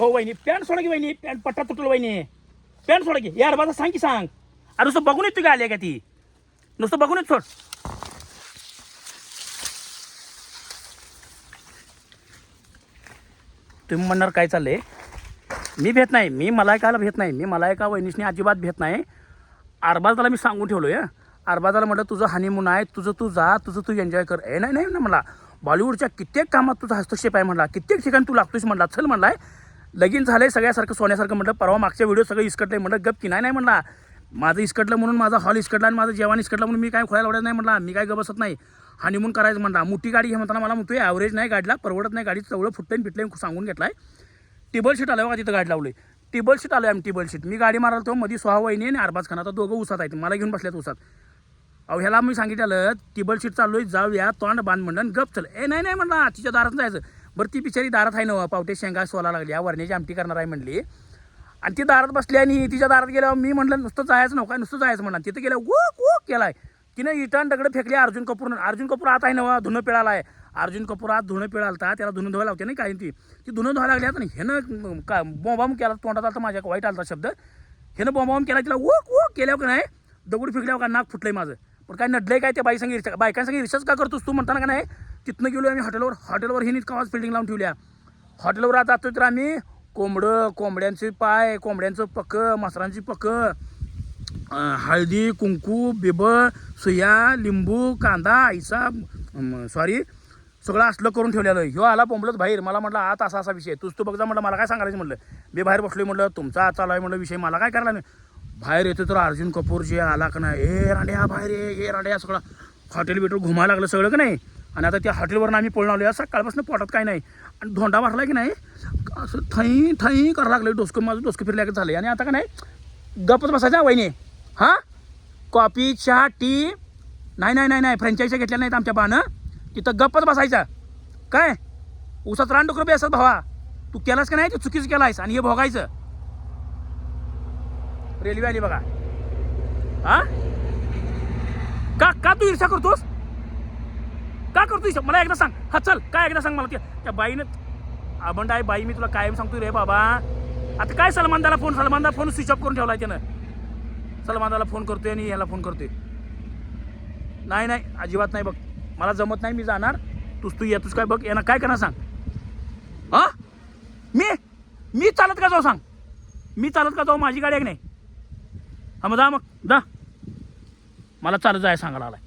हो वहिनी. पॅन्ट सोडा की वहिनी? पॅन्ट पट्टा तुटलो वहिनी. पॅन्ट सोडा की. यार माझा सांग की सांग. अरे नुसतं बघून येतो का आले का ती? नुसतं बघून येत सोड. तुम्ही म्हणणार काय चाललंय? मी भेट नाही. मी मलायकाला भेट नाही. मी मलायका वहिनीशनी अजिबात भेट नाही. अरबाजाला मी सांगून ठेवलो आहे अरबाजाला म्हटलं तुझं हनीमून आहे. तुझं तू जा. तुझं तू एन्जॉय कर. ए नाही नाही ना मला बॉलिवूडच्या कित्येक कामात तुझा हस्तक्षेप आहे म्हणला. कित्येक ठिकाणी तू लागतोस म्हणला. चल म्हणलाय. लगीन झालं आहे सगळ्यासारखं सोन्यासारखं म्हटलं परवा मागच्या व्हिडिओ सगळं इसकटलं आहे म्हटलं गप की नाही नाही म्हणला माझं इस्कटलं म्हणून माझा हॉल इस्कटला आणि माझं जेवण इसकटलं म्हणून मी काय खोळ्या लावडत नाही म्हणला मी काय गप बसत नाही. हनीमून करायचं म्हणला मोठी गाडी घे म्हणताना मला म्हणतोय ॲव्हरेज नाही गाडीला परवडत नाही गाडी चवळं फुटलं फिटलं सांगून घेतलाय. टेबल शीट आलं बघा तिथं गाडी लावली. टेबल शीट आलं आम्ही टेबल शीट मी गाडी मारायला तो मध्ये सोहा वहिनी आणि अरबाज खान. आता दोघं उसात आहेत. मला घेऊन बसल्यात उसात अहो ह्याला मी सांगितलं टेबल शीट चाललोय जाऊया तोंड बांध म्हणलं गप चल. ए नाही नाही म्हणला तिच्या दारात जायचं. बरं ती बिचारी दारात आहे ना पावटे शेंगा सोला लागली या वरण्याची आमटी करणार आहे म्हणली. आणि ती दारात बसली आणि तिच्या दारात गेल्यावर मी म्हटलं नुसतं जायचं नव्हतं नुसतं जायचं म्हणा. तिथं गेलं वोक वोक केलाय. तिनं इटान दगड फेकले अर्जुन कपूर अर्जुन कपूर आत आहे ना धुणं पिळाला आहे. अर्जुन कपूर आत धुणं पिळालता त्याला धुणं धुवायला लावते नाही काय ती. ती धुणं धुवायला लागली आणि ह्यानं का बॉम्बाम केला तोंडात आलता माझ्या वाईट आलता शब्द. ह्यानं बॉम्बाम केला तिला वोक वोक केल्यावर का नाही दगड फेकल्यावर का नाक फुटलंय माझं. पण काय नडलंय काय त्या बाई सांगे बायकांसाठी रिसर्च का करतोस तू? म्हणताना का नाही तिथनं गेलो आम्ही हॉटेलवर. हॉटेलवर हिनीच कामाच फिल्डिंग लावून ठेवल्या? हॉटेलवर आता जातोय तर आम्ही कोंबडं कोंबड्यांचे पाय कोंबड्यांचं पक मसरांची पक हळदी कुंकू बिब सुया लिंबू कांदा आईसा सॉरी सगळं असलं करून ठेवलेलं. ह्यो आला बोंबलत बाहेर. मला म्हटलं आत असा असा विषय तूच तू बघजा म्हटलं मला काय सांगायचं? म्हटलं मी बाहेर बसलोय. म्हटलं तुमचा आत चालू आहे. म्हटलं विषय मला काय करायला नाही बाहेर येतो तर अर्जुन कपूर जे आला का नाही? ए रांड्या बाहेर ये हे रांड्या सगळं. हॉटेल बिटेल घुमायला लागलं सगळं का नाही? आणि आता त्या हॉटेलवरून आम्ही पळून आलो सकाळपासून पोटात काय नाही. आणि धोंडा भरला की नाही? असं थई थई करायला लागलं डोसकं माझं डोसकं फिरल्याचं झालं आणि आता का नाही? गपच बसायचा वहिनी. हां? कॉफी चहा टी. नाही नाही नाही नाही. फ्रँचायच्या घेतल्या नाहीत आमच्या बानं. तिथं गप्पच बसायचा. काय? उसात रानडुकर बी असत भावा. तू केलास का नाही? ते चुकीचं केलायस. आणि हे भोगायचं. रेल्वे आली बघा. हा? का का तू ईर्षा करतोस? का करतो ईर्षा मला एकदा सांग. हा चल काय एकदा सांग मला त्या बाईनं आबंड आहे बाई मी तुला कायम सांगतो रे बाबा. आता काय सलमानदाला फोन सलमानदा फोन स्विच ऑफ करून आहे त्यानं. सलमानदाला फोन करतोय आणि याला फोन करतोय. नाही नाही अजिबात नाही बघ. मला जमत नाही मी जाणार. तूच तू येतोस काय बघ. यांना काय करणार सांग. हा? मी? मी चालत का जाऊ सांग? मी चालत का जाऊ? माझी गाडी आहे की नाही? हा मग जा मग जा. मला चालत जाय सांगायला आलाय.